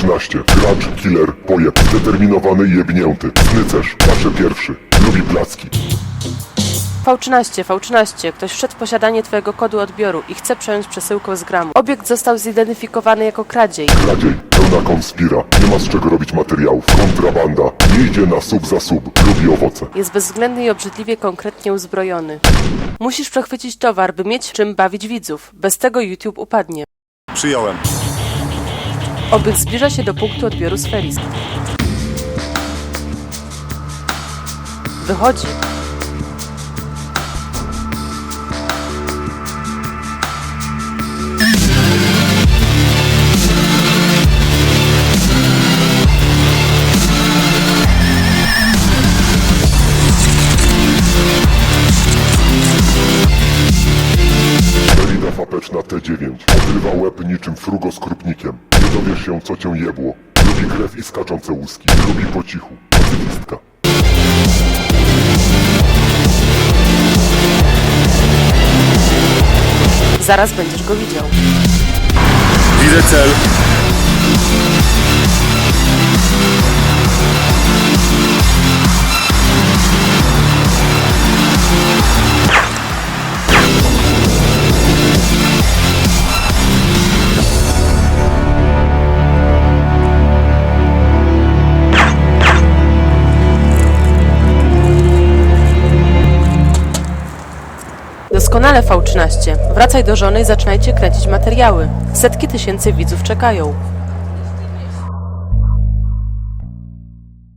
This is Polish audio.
V13. Gracz, killer, pojeb, zdeterminowany i jebnięty. Snycerz, zawsze pierwszy. Lubi placki. V13, V13, ktoś wszedł w posiadanie Twojego kodu odbioru i chce przejąć przesyłkę z gramu. Obiekt został zidentyfikowany jako kradziej. Kradziej, pełna konspira. Nie ma z czego robić materiałów. Kontrabanda. Nie idzie na sub za sub. Lubi owoce. Jest bezwzględny i obrzydliwie konkretnie uzbrojony. Musisz przechwycić towar, by mieć czym bawić widzów. Bez tego YouTube upadnie. Przyjąłem. Obyk zbliża się do punktu odbioru sferisk. Wychodzi. Merida fapeczna T9. Odrywa łeb niczym frugo z krupnikiem. Dowiesz się, co cię jebło. Lubi krew i skaczące łuski. Lubi po cichu. Pacyfistka. Zaraz będziesz go widział. Widzę cel. Doskonale V13. Wracaj do żony i zaczynajcie kręcić materiały. Setki tysięcy widzów czekają.